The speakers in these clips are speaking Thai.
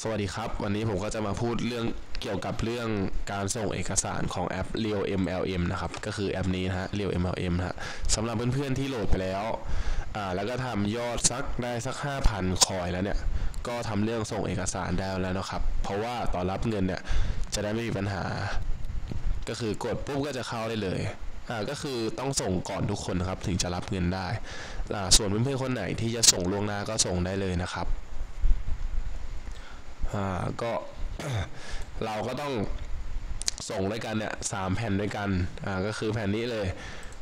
สวัสดีครับ วันนี้ผมก็จะมาพูดเรื่องเกี่ยวกับเรื่องการส่งเอกสารของแอป Real MLM นะครับ ก็คือแอปนี้นะฮะ Real MLM นะฮะสำหรับเพื่อนๆที่โหลดไปแล้วอ่าแล้วก็ทำยอดสักได้สัก 5,000 คอยแล้วเนี่ย ก็ทำเรื่องส่งเอกสารได้แล้วนะครับ เพราะว่าตอนรับเงินเนี่ยจะได้ไม่มีปัญหา ก็คือกดปุ๊บก็จะเข้าได้เลยอ่าก็คือต้องส่งก่อนทุกคนนะครับถึงจะรับเงินได้อ่าส่วนเพื่อนๆคนไหนที่จะส่งล่วงหน้าก็ส่งได้เลยนะครับ อ่าก็เราก็ต้องส่งด้วยกันเนี่ยสามแผ่นด้วยกันอ่าก็คือแผ่นนี้เลย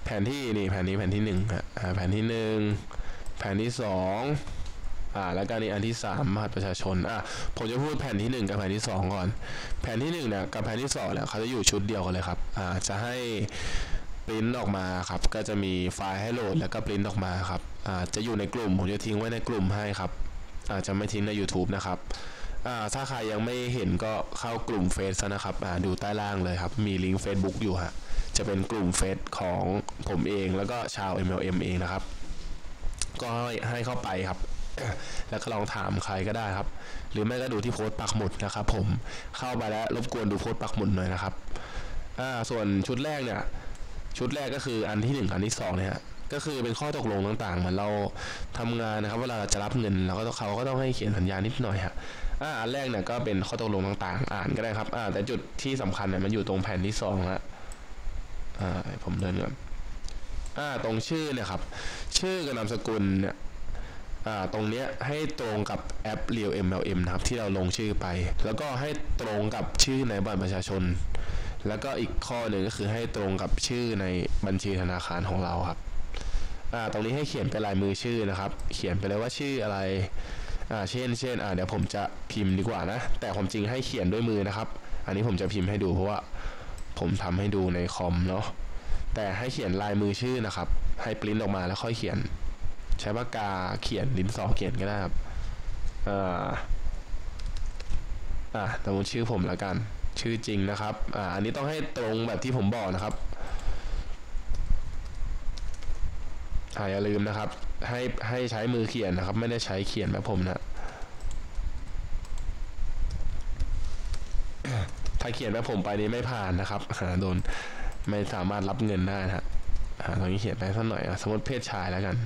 แผ่นที่นี่แผ่นนี้แผ่นที่หนึ่งอ่าแผ่นที่หนึ่งแผ่นที่สองอ่าแล้วก็นี่อันที่สามบัตรประชาชนอะผมจะพูดแผ่นที่หนึ่งกับแผ่นที่สองก่อน แผ่นที่หนึ่งเนี่ยกับแผ่นที่สองเนี่ยเขาจะอยู่ชุดเดียวกันเลยครับอ่าจะให้ปริ้นออกมาครับ ก็จะมีไฟล์ให้โหลดแล้วก็ปริ้นออกมาครับ อ่า จะอยู่ในกลุ่ม ผมจะทิ้งไว้ในกลุ่มให้ครับ อาจจะไม่ทิ้งใน YouTube นะครับ ถ้าใครยังไม่เห็นก็เข้ากลุ่มเฟซนะครับดูใต้ล่างเลยครับ มีลิงก์ Facebook อยู่ฮะจะเป็นกลุ่มเฟซของผมเองแล้วก็ชาว MLM เองนะครับ ก็ให้ให้เข้าไปครับ แล้วก็ลองถามใครก็ได้ครับ หรือไม่ก็ดูที่โพสต์ปักหมุดนะครับ ผมเข้าไปแล้วรบกวนดูโพสต์ปักหมุดหน่อยนะครับส่วนชุดแรกเนี่ยชุดแรกก็คืออันที่หนึ่งอันที่สองเนี่ยก็คือเป็นข้อตกลงต่างๆเหมือนเราทำงานนะครับ เวลาจะรับเงินเราก็ต้องเขาก็ต้องให้เขียนสัญญานิดหน่อยฮะ อ่าอันแรกเนี่ยก็เป็นข้อตกลงต่างๆ อ่านก็ได้ครับ อ่า แต่จุดที่สำคัญเนี่ยมันอยู่ตรงแผ่นที่สองฮะอ่าผมเดินก่อนอ่าตรงชื่อเนี่ยครับ ชื่อกับนามสกุลเนี่ยอ่าตรงเนี้ยให้ตรงกับแอป Real MLM นะครับที่เราลงชื่อไป แล้วก็ให้ตรงกับชื่อในบัตรประชาชน แล้วก็อีกข้อหนึ่งก็คือให้ตรงกับชื่อในบัญชีธนาคารของเราครับอ่าตรงนี้ให้เขียนเป็นลายมือชื่อนะครับ เขียนไปเลยว่าชื่ออะไร อ่าเช่นเช่นอ่าเดี๋ยวผมจะพิมพ์ดีกว่านะ แต่ความจริงให้เขียนด้วยมือนะครับ อันนี้ผมจะพิมพ์ให้ดูเพราะว่าผมทำให้ดูในคอมเนาะแต่ให้เขียนลายมือชื่อนะครับ ให้ปริ้นออกมาแล้วค่อยเขียน ใช้ปากกาเขียนดินสอเขียนก็ได้ครับอ่าอ่าสมมติชื่อผมแล้วกัน ชื่อจริงนะครับอ่าอันนี้ต้องให้ตรงแบบที่ผมบอกนะครับอ่าอย่าลืมนะครับ ให้ให้ใช้มือเขียนนะครับ ไม่ได้ใช้เขียนแบบผมนะ ถ้า เขียนแบบผมไปนี้ไม่ผ่านนะครับอ่าโดนไม่สามารถรับเงินได้นะฮะตรงนี้เขียนไปสักหน่อยอะสมมติเพศชายแล้วกัน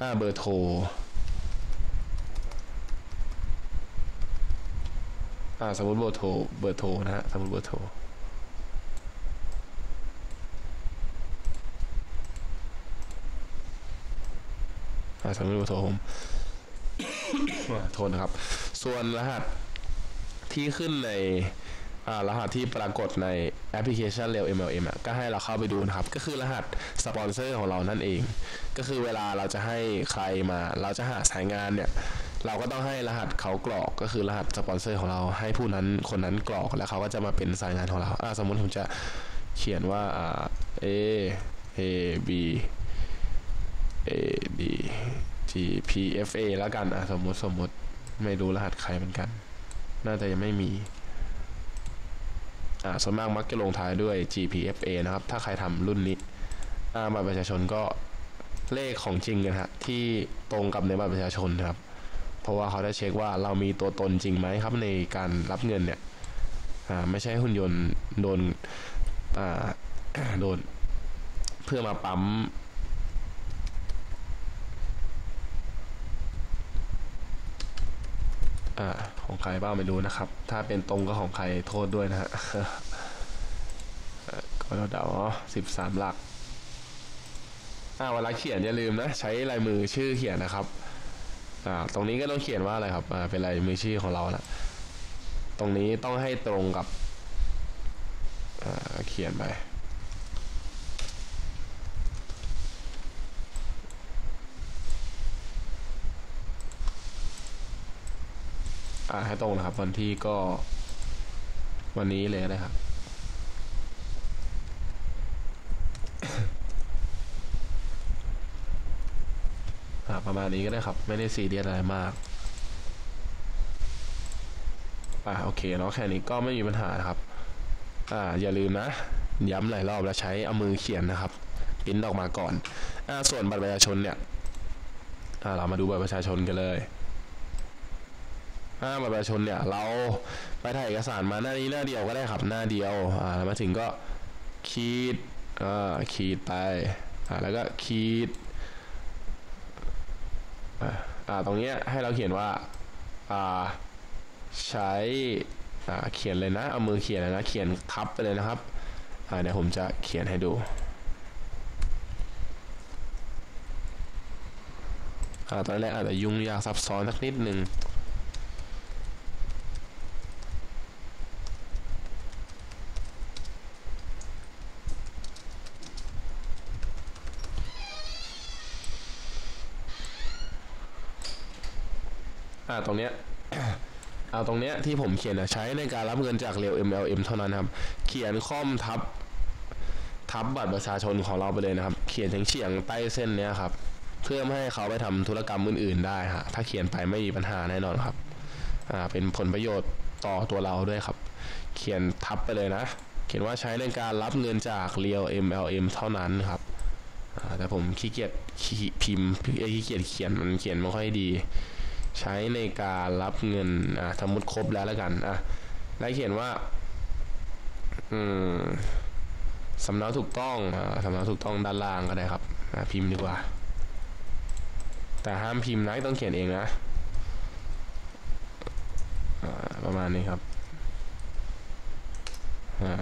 อ่าเบอร์โทรอ่าสมมติเบอร์โทรเบอร์โทรนะฮะสมมติเบอร์โทรอ่าสมมติเบอร์โทรผมโทษนะครับ ส่วนรหัสที่ขึ้นใน อ่ารหัสที่ปรากฏในแอปพลิเคชัน Real MLM อะก็ให้เราเข้าไปดูนะครับ ก็คือรหัสสปอนเซอร์ของเรานั่นเอง ก็คือเวลาเราจะให้ใครมา เราจะหาสายงานเนี่ย เราก็ต้องให้รหัสเขากรอก ก็คือรหัสสปอนเซอร์ของเราให้ผู้นั้นคนนั้นกรอกแล้วเขาก็จะมาเป็นสายงานของเราอ่าสมมติผมจะเขียนว่าอ่า A A B A D G P F A แล้วกันอะสมมติสมมติไม่รู้รหัสใครเหมือนกัน น่าจะยังไม่มี อ่าส่วนมากมักจะลงท้ายด้วย G P F A นะครับ ถ้าใครทำรุ่นนี้บ้าบัตรประชาชนก็เลขของจริงนะฮะที่ตรงกับในบัตรประชาชนนะครับ เพราะว่าเขาได้เช็คว่าเรามีตัวตนจริงไหมครับในการรับเงินเนี่ยอ่าไม่ใช่หุ่นยนต์โดนอ่าโดนเพื่อมาปั๊ม อ่าของใครบ้างไม่รู้นะครับ ถ้าเป็นตรงก็ของใครโทษด้วยนะฮะเอ่อก็เดาสิบสามหลักอ่าเวลาเขียนอย่าลืมนะ ใช้ลายมือชื่อเขียนนะครับอ่าตรงนี้ก็ต้องเขียนว่าอะไรครับอ่าเป็นลายมือชื่อของเรานะตรงนี้ต้องให้ตรงกับอ่าเขียนไป อ่าให้ตรงนะครับ วันที่ก็ วันนี้เลยนะครับอ่าประมาณนี้ก็ได้ครับ ไม่ได้ซีเรียสอะไรมากอ่าโอเคเนาะแค่นี้ก็ไม่มีปัญหานะครับ อ่า อย่าลืมนะ ย้ำหลายรอบแล้วใช้เอามือเขียนนะครับปริ้นออกมาก่อน อ่า ส่วนบัตรประชาชนเนี่ย อ่า เรามาดูบัตรประชาชนกันเลย อ่าบัตรประชาชนเนี่ย เราไปถ่ายเอกสารมาหน้านี้หน้าเดียวก็ได้ครับหน้าเดียวอ่าแล้วมาถึงก็ขีดอ่าขีดไปอ่าแล้วก็ขีดอ่าอ่าตรงเนี้ยให้เราเขียนว่าอ่าใช้อ่าเขียนเลยนะ เอามือเขียนเลยนะเขียนทับไปเลยนะครับอ่าเดี๋ยวผมจะเขียนให้ดูอ่าตอนแรกอาจจะยุ่งยากซับซ้อนสักนิดหนึ่ง ตรงเนี้ยเอาตรงเนี้ยที่ผมเขียนนะใช้ในการรับเงินจากเรียว MLM เท่านั้นครับ เขียนค่อมทับ ทับบัตรประชาชนของเราไปเลยนะครับ เขียนถึงเฉียงใต้เส้นเนี้ยครับ เพื่อไม่ให้เขาไปทำธุรกรรมอื่นๆได้ฮะถ้าเขียนไปไม่มีปัญหาแน่นอนครับอ่าเป็นผลประโยชน์ต่อตัวเราด้วยครับ เขียนทับไปเลยนะ เขียนว่าใช้ในการรับเงินจาก Real MLM เท่านั้นครับอ่าแต่ผมขี้เกียจพิมพ์ขี้เกียจเขียนมันเขียนไม่ค่อยดี ใช้ในการรับเงินอ่าสมมติครบแล้วแล้วกันอะแล้เขียนว่า อืมสำเนาถูกต้องอ่าสำเนาถูกต้องด้านล่างก็ได้ครับอ่าพิมพ์ดีกว่า แต่ห้ามพิมพ์นะต้องเขียนเองนะอ่าประมาณนี้ครับอ่า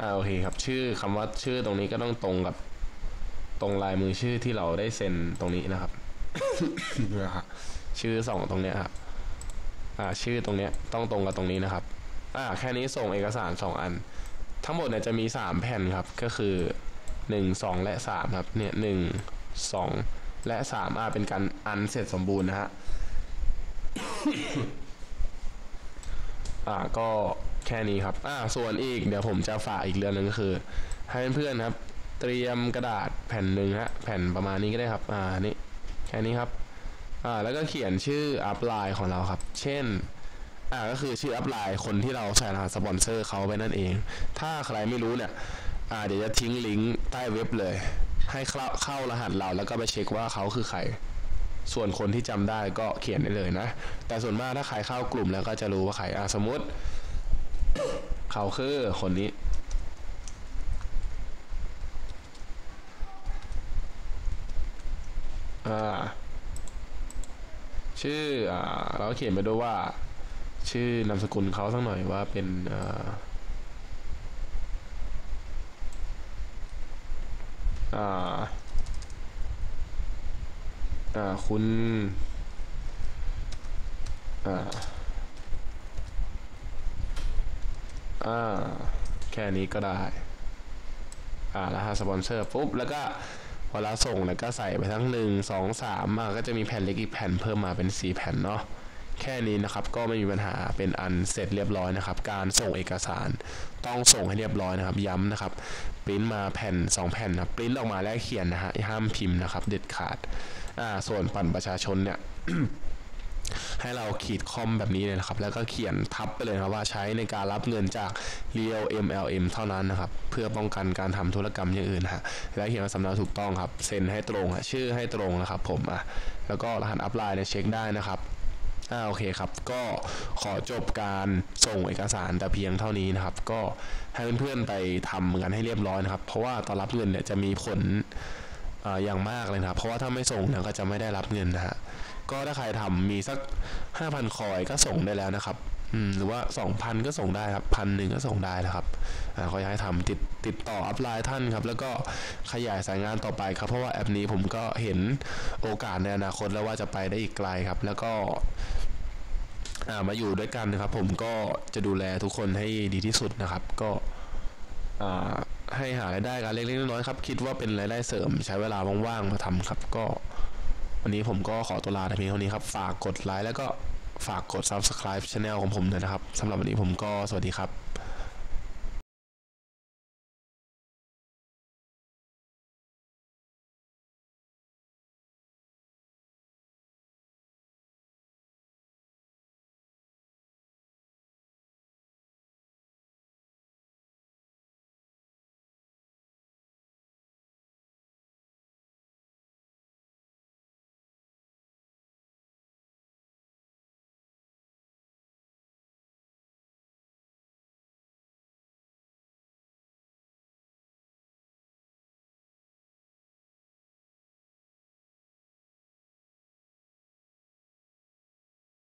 อ่าโอเคครับ ชื่อคำว่าชื่อตรงนี้ก็ต้องตรงกับ ตรงลายมือชื่อที่เราได้เซ็นตรงนี้นะครับนะครับชื่อสองตรงเนี้ยครับอ่าชื่อตรงเนี้ยต้องตรงกับตรงนี้นะครับอ่าแค่นี้ส่งเอกสารสองอัน ทั้งหมดเนี่ยจะมีสามแผ่นครับ ก็คือหนึ่งสองและสามครับ เนี่ยหนึ่งสองและสามอ่าเป็นการอันเสร็จสมบูรณ์นะฮะอ่าก็แค่นี้ครับ อ่าส่วนอีกเดี๋ยวผมจะฝากอีกเรื่องหนึงก็คือ ให้เพื่อนๆครับ เตรียมกระดาษ แผ่นหนึ่งฮะแผ่นประมาณนี้ก็ได้ครับ อ่านี่แค่นี้ครับ อ่าแล้วก็เขียนชื่ออัพไลน์ของเราครับ เช่นอ่าก็คือชื่ออัพไลน์คนที่เราใส่รหัสสปอนเซอร์เขาไปนั่นเอง ถ้าใครไม่รู้เนี่ยอ่าเดี๋ยวจะทิ้งลิงก์ใต้เว็บเลย ให้เข้าเข้ารหัสเราแล้วก็ไปเช็คว่าเขาคือใคร ส่วนคนที่จำได้ก็เขียนได้เลยนะ แต่ส่วนมากถ้าใครเข้ากลุ่มแล้วก็จะรู้ว่าใครอ่าสมมติ เขาคือคนนี้ อ่า ชื่ออ่าเราเขียนไปด้วยว่า ชื่อนามสกุลเขาสักหน่อยว่าเป็นอ่าอ่าคุณอ่าอ่า แค่นี้ก็ได้ อ่ารหัสสปอนเซอร์ปุ๊บ แล้วก็ เวลาส่งเนี่ยก็ใส่ไปทั้งหนึ่งสองสามอะก็จะมีแผ่นเล็กอีกแผ่นเพิ่มมาเป็นสี่แผ่นเนาะแค่นี้นะครับก็ไม่มีปัญหาเป็นอันเสร็จเรียบร้อยนะครับ การส่งเอกสารต้องส่งให้เรียบร้อยนะครับ ย้ำนะครับปริ้นมาแผ่น 2 แผ่นนะปริ้นออกมาแล้วเขียนนะฮะห้ามพิมพ์นะครับ เด็ดขาดอ่าส่วนปั่นประชาชนเนี่ย ให้เราขีดคอมแบบนี้เลยนะครับ แล้วก็เขียนทับไปเลยครับว่าใช้ในการรับเงินจาก Real MLM เท่านั้นนะครับ เพื่อป้องกันการทำธุรกรรมอย่างอื่นฮะและเขียนว่าสำเนาถูกต้องครับเซ็นให้ตรงฮะชื่อให้ตรงนะครับผมอะแล้วก็รหัสอัพไลน์เนี่ยเช็คได้นะครับอ่าโอเคครับ ก็ขอจบการส่งเอกสารแต่เพียงเท่านี้นะครับ ก็ให้เพื่อนๆไปทำกันให้เรียบร้อยนะครับ เพราะว่าตอนรับเงินเนี่ยจะมีผลอ่าอย่างมากเลยนะครับ เพราะว่าถ้าไม่ส่งเนี่ยก็จะไม่ได้รับเงินนะฮะ ก็ถ้าใครทำมีสัก5,000คอยก็ส่งได้แล้วนะครับอืมหรือว่า 2,000 ก็ส่งได้ครับพันหนึ่งก็ส่งได้นะครับอ่าขออยากให้ทำติดติดต่ออัพไลน์ท่านครับ แล้วก็ขยายสายงานต่อไปครับ เพราะว่าแอปนี้ผมก็เห็นโอกาสในอนาคตแล้วว่าจะไปได้อีกไกลครับ แล้วก็อ่ามาอยู่ด้วยกันนะครับ ผมก็จะดูแลทุกคนให้ดีที่สุดนะครับ ก็อ่าให้หารายได้กันเล็กๆน้อยๆครับ คิดว่าเป็นรายได้เสริมใช้เวลาว่างๆมาทำครับก็ วันนี้ผมก็ขอตัวลาแต่เพียงเท่านี้ครับ ฝากกดไลค์แล้วก็ฝากกด subscribe channel ของผมด้วยนะครับสำหรับวันนี้ผมก็สวัสดีครับ